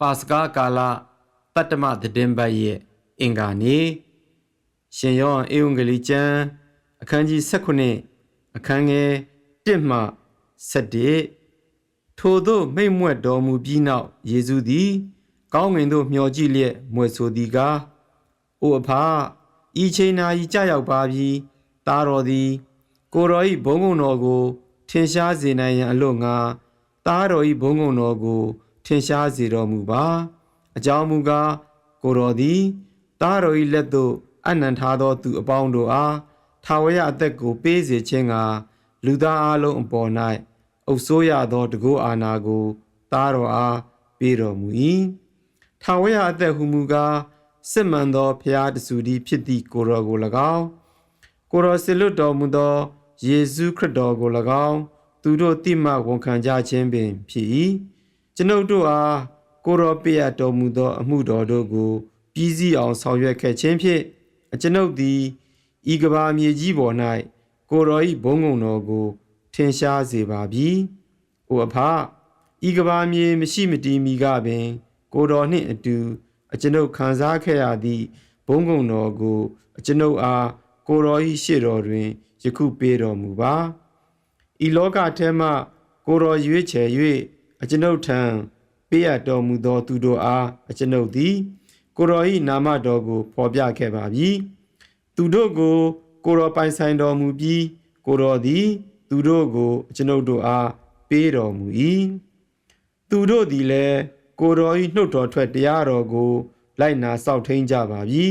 ပါစကာကာလတတ္တမသတင်းပတ်ရဲ့အင်္ဂါနေ့ရှင်ယောဟန်ဧဝံဂေလိကျမ်းအခန်းကြီး16အခန်းငယ်1မှ7ထိုသို့မိတ်မွက်တော်မူပြီးနောက်ယေရှုသည် ကောင်းငင်သို့မျှော်ကြည့်လျက်မွေဆိုသည်ကားအိုအဖဤချိန်နာဤကြရောက်ပါပြီတားတော်သည် ကိုတော်ဤဘုံကုံတော်ကို ထင်ရှားစေနိုင်ရန်အလို့ငါတားတော်ဤဘုံကုံတော်ကိုထ င်ရှားစေတော်မူပါအကြောင်းမူကားကိုတော်သည်တားတော်ဤလက်သို့အနံထားသောသူအပေါင်းတို့အားထာဝရအသက်ကိုပေးစေခြင်းကလူသားအလုံးအပေါ်၌အုပ်ဆိုးရသောတကုအာနာကိုတားတော်အားပေးတော်မူ၏ထာဝရအသက်ဟုမူကားစစ်မှန်သောဖျားတဆူသည်ဖြစ်သည့်ကိုတော်ကို၎င်းကိုတော်စေလွတ်တော်မူသောယေရှုခရစ်တော်ကို၎င်းသူတို့တိမဝန်ခံကြခြင်းပင်ဖြစ်၏ ကျွန်ုပ်တို့အားကိုတော်ပေးအပ်တော်မူသော အမှုတော်တို့ကိုပြည်စည်းအောင်ဆောင်ရွက်ခဲ့ခြင်းဖြင့်အကျွန်ုပ်သည်ဤကဘာမြေကြီးပေါ်၌ကိုတော်၏ဘုန်းကုံတော်ကို ထင်ရှားစေပါပြီ။အိုအဖဤကဘာမြေမရှိမတည်မီကပင် ကိုတော်နှင့်အတူအကျွန်ုပ်ခံစားခဲ့ရသည့်ဘုန်းကုံတော်ကို အကျွန်ုပ်အားကိုတော်၏ရှေ့တော်တွင်ယခုပေးတော်မူပါဤလောကထဲမှကိုတော်ရွေးချယ်၍ အကျွန်ုပ်ထံပေးအပ်တော်မူသောသူတို့အားအကျွန်ုပ်သည် ကိုတော်၏နာမတော်ကိုဖော်ပြခဲ့ပါပြီသူတို့ကို ကိုတော်ပိုင်ဆိုင်တော်မူပြီးကိုတော်သည် သူတို့ကိုအကျွန်ုပ်တို့အားပေးတော်မူ၏သူတို့သည်လည်းကိုတော်၏နှုတ်တော်ထွက်တရားတော်ကို လိုက်နာစောင့်ထိန်ကြပါပြီ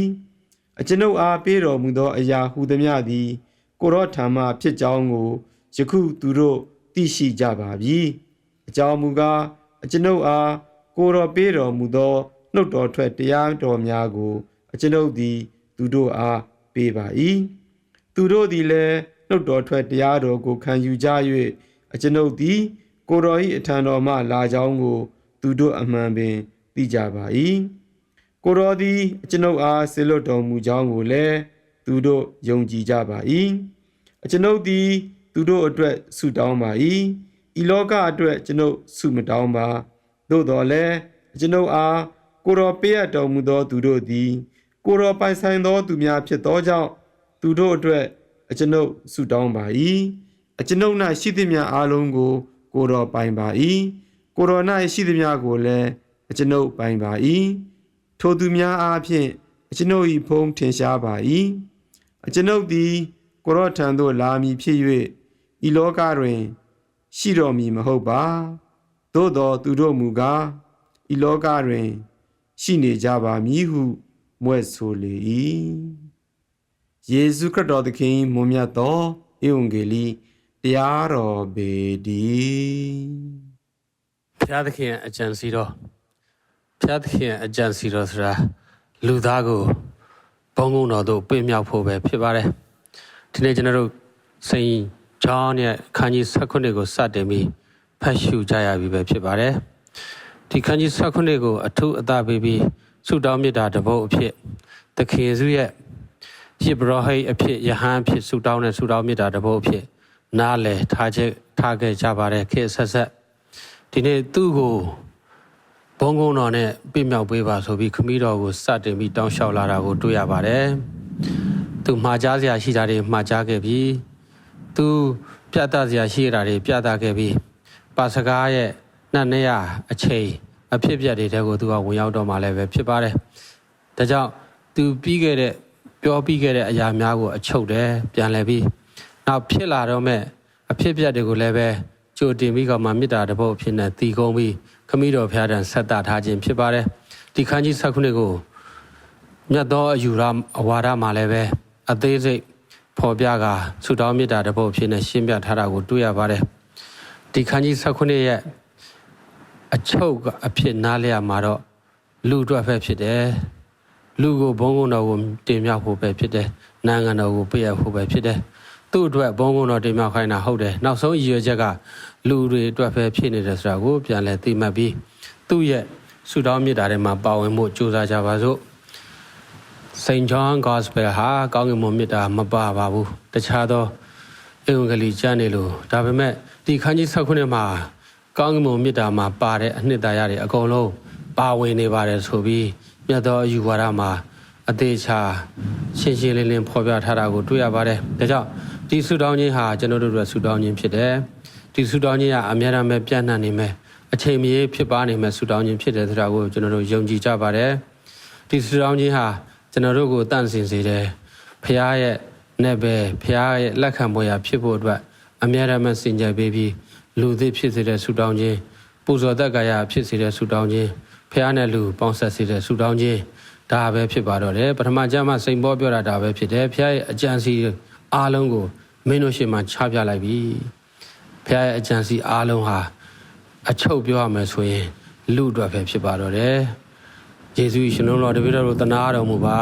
အကျွန်ုပ်အားပေးတော်မူသောအရာဟူသည်မြသည် ကိုရောထံမှဖြစ်ကြောင်းကိုယခုသူတို့သိရှိကြပါပြီ အကြောင်းမူကားအကျွန်ုပ်အားကိုရောပေးတော်မူသောနှုတ်တော်ထွက်တရားတော်များကိုအကျွန်ုပ်သည် သူတို့အားပေးပါ၏သူတို့သည်လည်းနှုတ်တော်ထွက်တရားတော်ကိုခံယူကြ၍အကျွန်ုပ်သည် ကိုတော်၏အထံတော်မှလာကြောင်းကို သူတို့အမှန်ပင်သိကြပါ၏ကိုတော်သည်အကျွန်ုပ်အားဆေလွတ်တော်မူကြောင်းကိုလည်းသူတို့ယုံကြည်ကြပါ၏အကျွန်ုပ်သည် သူတို့အတွက်ဆုတောင်းပါ၏ ဤလောကအတွက်ကျွန်ုပ်ဆုမတောင်းပါသို့တော်လည်းအကျွန်ုပ်အားကိုတော်ပေးအပ်တော်မူသောသူတို့သည် ကိုတော်ပိုင်ဆိုင်သောသူများဖြစ်သောကြောင့်သူတို့အတွက်အကျွန်ုပ်ဆုတောင်းပါ၏အကျွန်ုပ်၌ရှိသမျှအားလုံးကို ကိုတော်ပိုင်ပါ၏ကိုတော်၌ရှိသမျှကိုလည်းအကျွန်ုပ်ပိုင်ပါ၏ထိုသူများအားဖြင့်အကျွန်ုပ်၏ဖုံးထင်ရှားပါ၏အကျွန်ုပ်သည်ကိုရောထံသို့လာမည်ဖြစ်၍ဤလောကတွင် ရှိတော်မည်မဟုတ်ပါသို့တော်သူတို့မူကားဤလောကတွင် ရှိနေကြပါမည်ဟုမွဲ့ဆိုလေ၏ယေရှုခရစ်တော်သခင်မွန်မြတ်သောဧဝံဂေလိတရားတော်ပေတည်ဘုရားသခင်ရဲ့အကြံစီတော်ဘုရားသခင်ရဲ့အကြံစီတော်ဆိုတာလူသားကိုဘုံဘုံတော်တို့ပြည့်မြောက်ဖို့ပဲဖြစ်ပါတယ်ဒီနေ့ကျွန်တော်တို့စိန် ချောင်းရဲ့ခန်းကြီး16ကိုစတင်ပြီးဖတ်ရှုကြရပြီပဲဖြစ်ပါတယ်ဒီခန်းကြီး16ကိုအထုအသပေးပြီးဆုတောင်းမေတ္တာတပုတ်အဖြစ်သခင်ယေရှုရဲ့ယေဘရဟိတ်အဖြစ်ယဟန်အဖြစ်ဆုတောင်းတဲ့ဆုတောင်းမေတ္တာတပုတ်အဖြစ်နားလည်ထားချက်ထားခဲ့ကြပါတယ်ခေတ်ဆက်ဆက်ဒီနေ့သူ့ကိုဘုံကုန်းတော်နဲ့ပြမြောက်ပေးပါဆိုပြီးခမည်းတော်ကိုစတင်ပြီးတောင်းလျှောက်လာတာကိုတွေ့ရပါတယ်။သူမှားကြားစရာရှိတာတွေမှားကြားခဲ့ပြီး သူပြတ်သားစရာရှိတာတွေပြတ်သားခဲ့ပြီးပါစကားရဲ့နှစ်နှစ်ရအချိန်အဖြစ်အပျက်တွေတဲကိုသူကဝင်ရောက်တော့မှလည်းပဲဖြစ်ပါတယ်။ဒါကြောင့်သူပြီးခဲ့တဲ့ပြောပြီးခဲ့တဲ့အရာများကိုအချုပ်တယ်ပြန်လဲပြီးနောက်ဖြစ်လာတော့မဲ့အဖြစ်အပျက်တွေကိုလည်းပဲကြိုတင်ပြီးကမှမေတ္တာတပုတ်အဖြစ်နဲ့တည်ကုန်းပြီးခမည်းတော်ဖျားတန်ဆက်တာထားခြင်းဖြစ်ပါတယ်ဒီခန်းကြီးဆက်ခုနှစ်ကိုမြတ်သောအယူရအဝါဒမှာလည်းပဲအသေးစိတ် ဖော်ပြကဆုတောင်းမေတ္တာတပုတ်အဖြစ်နဲ့ရှင်းပြထားတာကိုတွေ့ရပါတယ်ဒီခန်းကြီးဆက်ခုနှစ်ရဲ့အချုပ်ကအဖြစ်နားလျက်မှာတော့လူအတွက်ပဲဖြစ်တယ်လူကိုဘုံကုန်းတော်ကိုတင်မြှောက်ဖို့ပဲဖြစ်တယ်နိုင်ငံတော်ကိုပြည့်ရဖို့ပဲဖြစ်တယ်သူ့အတွက်ဘုံဘုံတော်တင်မြောက်ခိုင်းတာဟုတ်တယ်နောက်ဆုံးရည်ရွယ်ချက်ကလူတွေအတွက်ပဲဖြစ်နေတယ်ဆိုတာကိုပြန်လဲသိမှတ်ပြီးသူ့ရဲ့ဆုတောင်းမြတ်တာထဲမှာပါဝင်ဖို့ကြိုးစားကြပါစို့ St. John Gospel ဟာကောင်းကင်ဘုံမြတ်တာမပါပါဘူးတခြားသောဧဝံဂေလိကျမ်းတွေလို့ဒါပေမဲ့ဒီခန်းကြီး6ခုနှစ်မှာကောင်းကင်ဘုံမြတ်တာမှာပါတဲ့အနှစ်သာရတွေအကုန်လုံးပါဝင်နေပါတယ်ဆိုပြီးမြတ်သောအယူဝါဒမှာအသေးချာရှင်းရှင်းလင်းလင်းဖော်ပြထားတာကိုတွေ့ရပါတယ်ဒါကြောင့်ဒီဆုတောင်းခြင်းဟာကျွန်တော်တို့ရဲ့ဆုတောင်းခြင်းဖြစ်တယ်ဒီဆုတောင်းခြင်းကအများအားပဲပြန့်နှံ့နေမယ်အချိန်မီဖြစ်ပါနေမယ်ဆုတောင်းခြင်းဖြစ်တယ်ဆိုတာကိုကျွန်တော်တို့ယုံကြည်ကြပါတယ်ဒီဆုတောင်းခြင်းဟာ ကျွန်တော်တို့ကိုတန့်စင်စေတယ်ဖခင်ရဲ့နဲ့ပဲဖခင်ရဲ့လက်ခံပေါ်ရာဖြစ်ဖို့အတွက်အများအားပဲစင်ကြယ်ပေးပြီးလူသစ်ဖြစ်စေတဲ့ဆုတောင်းခြင်းပူဇော်သက်ကာယဖြစ်စေတဲ့ဆုတောင်းခြင်းဖခင်နဲ့လူပေါင်းဆက်စေတဲ့ဆုတောင်းခြင်းဒါပဲဖြစ်ပါတော့တယ်ပထမကျမ်းမှာစိန်ပေါ်ပြောတာဒါပဲဖြစ်တယ်ဖခင်ရဲ့အကြံစီအားလုံးကိုမင်းတို့ရှေ့မှာချပြလိုက်ပြီဖခင်ရဲ့အကြံစီအားလုံးဟာအချုပ်ပြောရမယ်ဆိုရင်လူအတွက်ပဲဖြစ်ပါတော့တယ် ယေရှုရှင်လုံးတော်တပည့်တော်တို့တနာတော်မူပါ